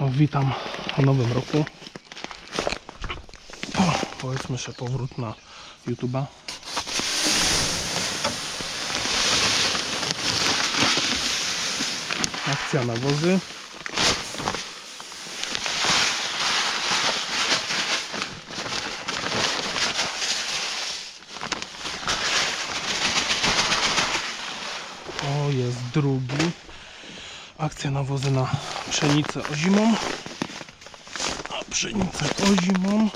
Witam w nowym roku. O, powiedzmy, że powrót na YouTube'a. Akcja na wozy. O, jest drugi. Akcja na wozy na pszenicę ozimą. A pszenicę ozimą.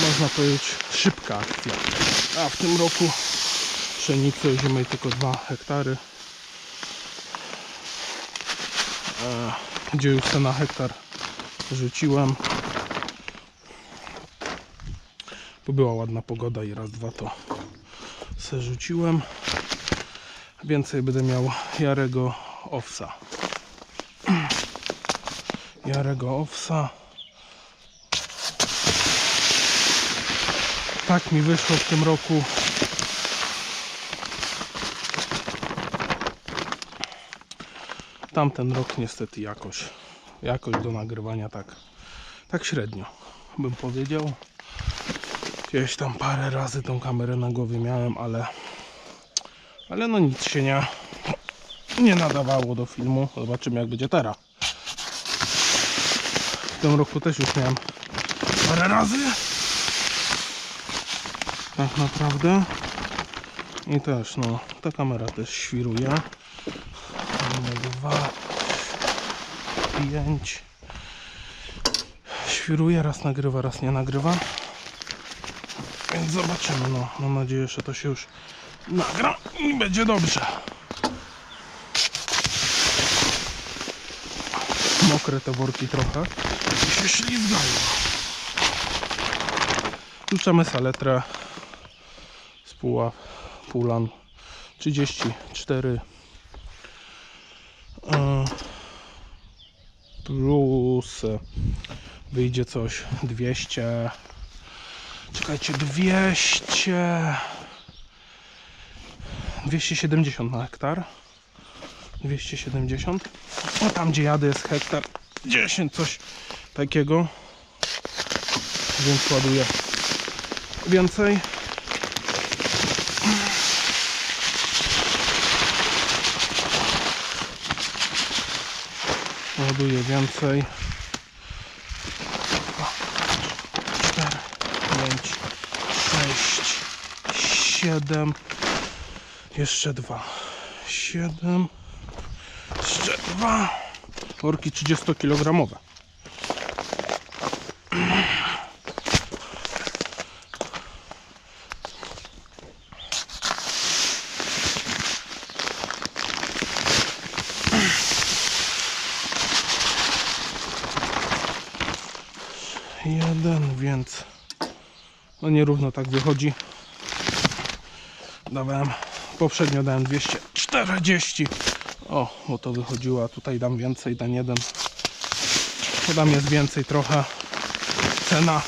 Można powiedzieć szybka akcja. A w tym roku pszenicy ozimej tylko 2 hektary. E, Gdzie już na hektar rzuciłem. Bo była ładna pogoda i raz, dwa to se rzuciłem. Więcej będę miał Jarego Owsa. Jarego Owsa. Tak mi wyszło w tym roku. Tamten rok niestety jakoś, jakoś do nagrywania tak, tak średnio bym powiedział. Gdzieś tam parę razy tą kamerę na głowie miałem, ale ale no nic się nie nie nadawało do filmu. Zobaczymy jak będzie teraz. W tym roku też już miałem parę razy. Tak naprawdę. I też no, ta kamera też świruje. Mamy dwa, pięć. Świruje, raz nagrywa, raz nie nagrywa. Więc zobaczymy, no. Mam nadzieję, że to się już nagra i będzie dobrze. Mokre te worki trochę i się ślizgają. Kluczamy saletrę z Puław, Pulan 34 e, plus e, wyjdzie coś 200 Czekajcie, 200 270 na hektar. 270 a tam gdzie jadę jest hektar 10 coś takiego. Więc ładuję więcej. Ładuję więcej 6 7 jeszcze dwa. 7 jeszcze dwa. Worki 30 kg jeden więc no nierówno tak wychodzi dawałem poprzednio dałem 240 o, bo to wychodziło, a tutaj dam więcej, ten jeden. To dam jest więcej trochę. Cena.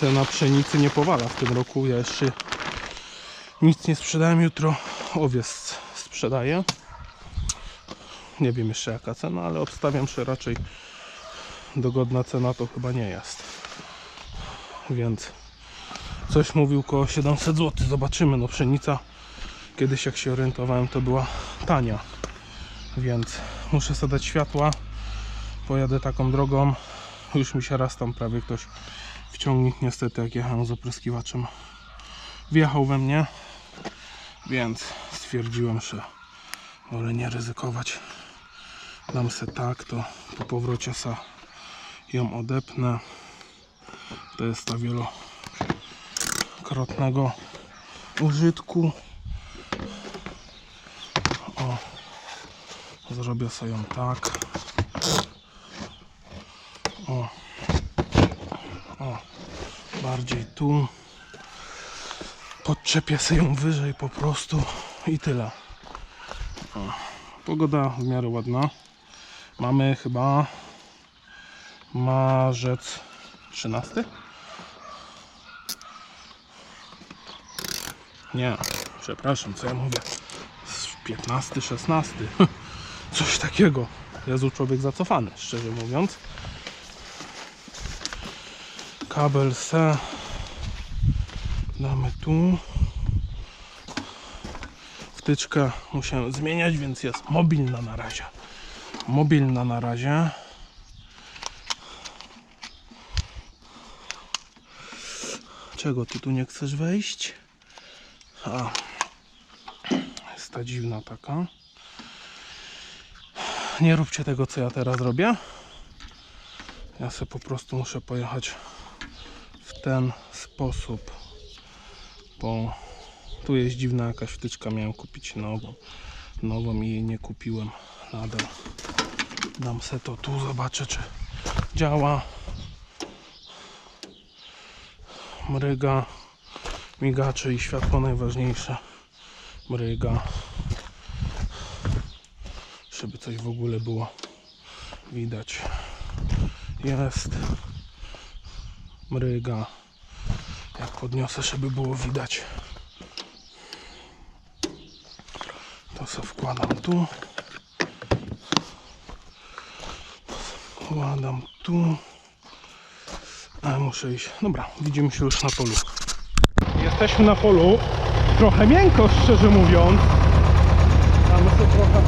Cena pszenicy nie powala w tym roku. Ja jeszcze nic nie sprzedałem jutro owiec sprzedaję. Nie wiem jeszcze jaka cena, ale obstawiam, że raczej dogodna cena to chyba nie jest. Więc coś mówił koło 700 zł zobaczymy, no pszenica. Kiedyś jak się orientowałem to była tania. Więc muszę sobie dać światła. Pojadę taką drogą. Już mi się raz tam prawie ktoś w ciągnik niestety jak jechałem z opryskiwaczem wjechał we mnie. Więc stwierdziłem, że wolę nie ryzykować. Dam se tak, to po powrocie se ją odepnę. To jest ta wielokrotnego użytku. O zrobię sobie ją tak. O o bardziej tu. Podczepię sobie ją wyżej po prostu i tyle. O. pogoda w miarę ładna. Mamy chyba marzec 13 Nie, przepraszam, co ja mówię. Z 15, 16. Coś takiego. Jezu, człowiek zacofany, szczerze mówiąc. Kabel se damy tu. Wtyczkę musiałem zmieniać, więc jest mobilna na razie. Mobilna na razie. Czego ty tu nie chcesz wejść? A, jest ta dziwna taka. Nie róbcie tego, co ja teraz robię. Ja sobie po prostu muszę pojechać w ten sposób. Bo tu jest dziwna jakaś wtyczka. Miałem kupić nową. Nową i jej nie kupiłem. Nadal dam se to tu, zobaczę czy działa. Mryga, migacze i światło najważniejsze. Mryga. Żeby coś w ogóle było widać. Jest. Mryga. Jak podniosę, żeby było widać. To sobie wkładam tu. Wkładam tu. Ale muszę iść. Dobra, widzimy się już na polu. Jesteśmy na polu. Trochę miękko, szczerze mówiąc. Mamy sobie trochę.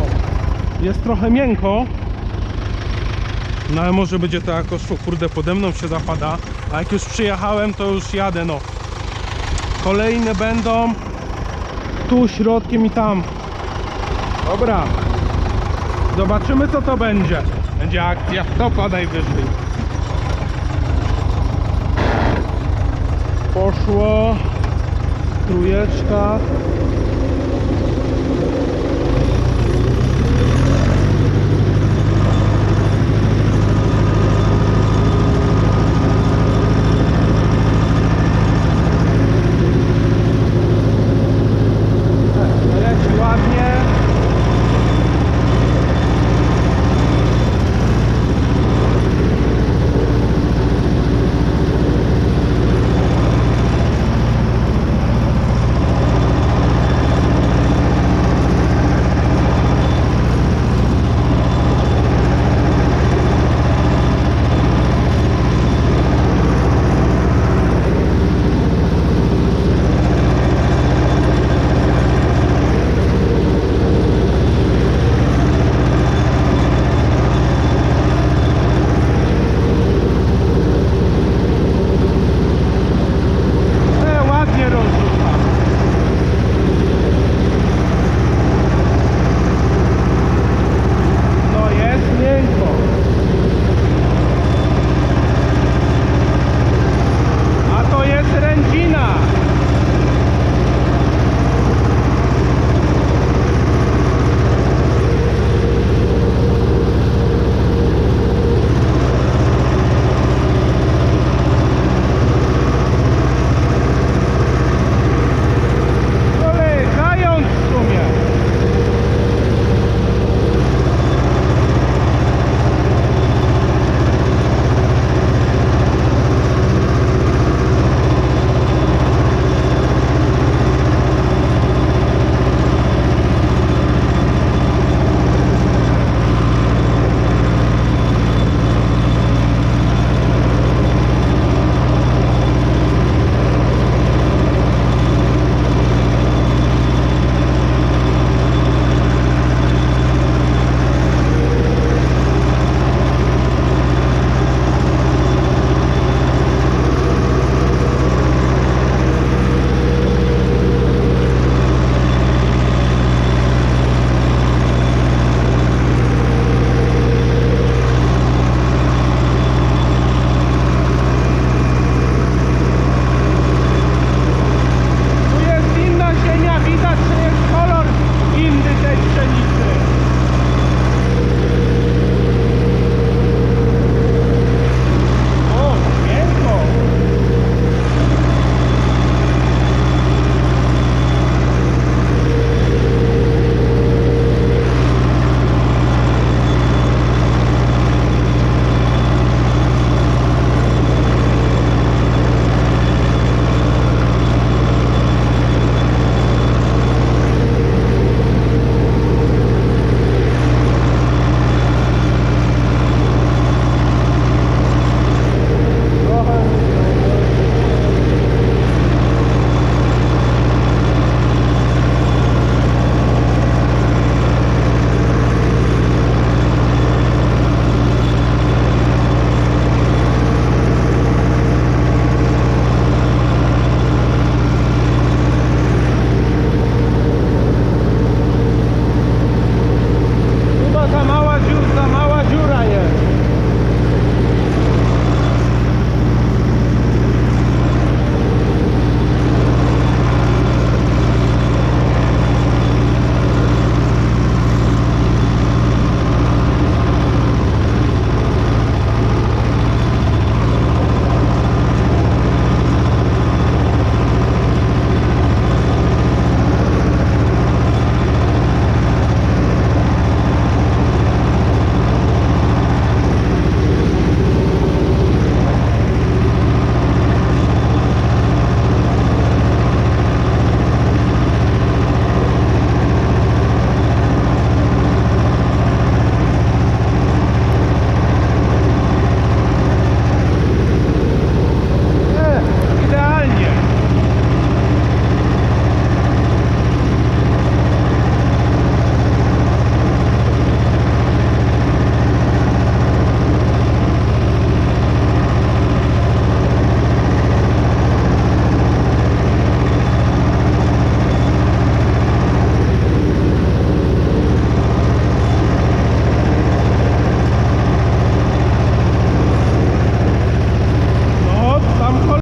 O, Jest trochę miękko. No ale może będzie to jakoś, kurde, pode mną się zapada. A jak już przyjechałem, to już jadę, no. Kolejne będą tu środkiem i tam. Dobra. Zobaczymy co to będzie. Będzie akcja. Topa najwyżej. Poszło. Trójeczka.